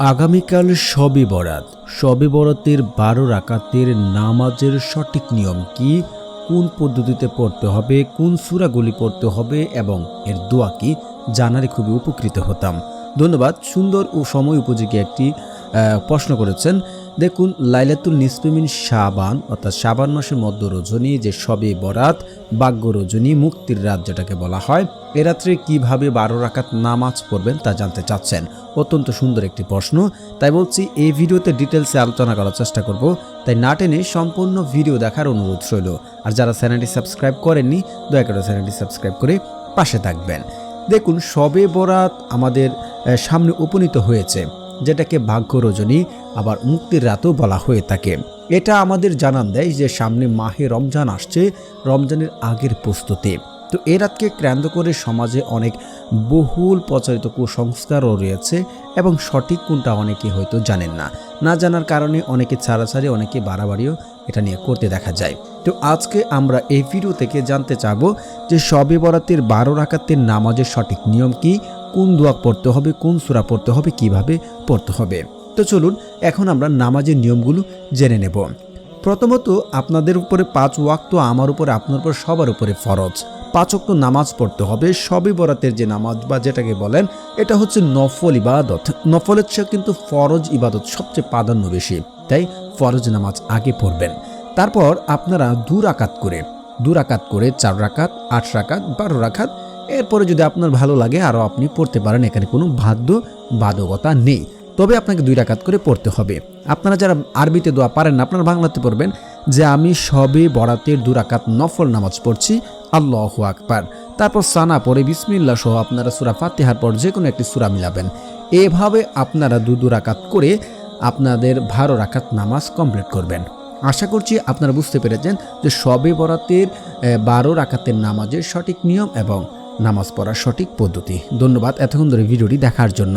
আগামীকাল সবে বরাত। সবে বরাতের বারো রাকাতের নামাজের সঠিক নিয়ম কি? কোন পদ্ধতিতে পড়তে হবে? কোন সুরাগুলি পড়তে হবে? এবং এর দোয়া কি? জানারে খুবই উপকৃত হতাম। ধন্যবাদ। সুন্দর ও সময় উপযোগী একটি প্রশ্ন করেছেন, দেখুন, লাইলাতুল নিসপিমিন শাবান, অর্থাৎ শাবান মাসের মধ্য রজনী, যে শবে বরাত বাগ্য রজনী, মুক্তির রাত যেটাকে বলা হয়, এ রাত্রে কীভাবে বারো রাকাত নামাজ পড়বেন তা জানতে চাচ্ছেন। অত্যন্ত সুন্দর একটি প্রশ্ন। তাই বলছি, এই ভিডিওতে ডিটেলসে আলোচনা করার চেষ্টা করব। তাই না টেনে সম্পূর্ণ ভিডিও দেখার অনুরোধ রইল। আর যারা চ্যানেলটি সাবস্ক্রাইব করেননি, দয়া করে চ্যানেলটি সাবস্ক্রাইব করে পাশে থাকবেন। দেখুন শবে বরাত আমাদের সামনে উপনীত হয়েছে। যেটাকে ভাগ্য রজনী আবার মুক্তির রাতও বলা হয়ে থাকে। এটা আমাদের জানান দেয় যে সামনে মাহে রমজান আসছে, রমজানের আগের প্রস্তুতি। তো এ রাতকে কেন্দ্র করে সমাজে অনেক বহুল প্রচারিত কুসংস্কারও রয়েছে এবং সঠিক কোনটা অনেকে হয়তো জানেন না। না জানার কারণে অনেকে ছাড়াছাড়ি, অনেকে বাড়াবাড়িও এটা নিয়ে করতে দেখা যায়। তো আজকে আমরা এই ভিডিও থেকে জানতে চাবো যে সবে বরাতের বারো রাকাতের নামাজের সঠিক নিয়ম কি কোন দোয়া পড়তে হবে, কোন সূরা পড়তে হবে, কীভাবে পড়তে হবে। তো চলুন, এখন আমরা নামাজের নিয়মগুলো জেনে নেব। প্রথমত, আপনাদের উপরে পাঁচ ওয়াক্ত, আমার উপরে, আপনার উপর, সবার উপরে ফরজ। পাঁচ ওয়াক্ত নামাজ পড়তে হবে সবে বরাতের যে নামাজ বা যেটাকে বলেন, এটা হচ্ছে নফল ইবাদত। নফলের চেয়ে কিন্তু ফরজ ইবাদত সবচেয়ে প্রাধান্য বেশি। তাই ফরজ নামাজ আগে পড়বেন। তারপর আপনারা দু রাকাত করে, দু রাকাত করে চার রাকাত, আট রাকাত, বারো রাকাত এরপরে যদি আপনার ভালো লাগে আরও আপনি পড়তে পারেন, এখানে কোনো বাধ্য বাধকতা নেই। তবে আপনাকে দুই রাকাত করে পড়তে হবে। আপনারা যারা আরবিতে দোয়া পারেন না আপনারা বাংলাতে পড়বেন যে, আমি সবে বরাতের দু রাকাত নফল নামাজ পড়ছি। আল্লাহ আকবার। তারপর সানা পরে বিসমিল্লা সহ আপনারা সুরা ফাতিহার পর যে কোনো একটি সুরা মিলাবেন। এভাবে আপনারা দু দু রাকাত করে আপনাদের বারো রাকাত নামাজ কমপ্লিট করবেন। আশা করছি আপনারা বুঝতে পেরেছেন যে, সবে বরাতের বারো রাকাতের নামাজের সঠিক নিয়ম এবং নামাজ পড়ার সঠিক পদ্ধতি। ধন্যবাদ এতক্ষণ ধরে ভিডিওটি দেখার জন্য।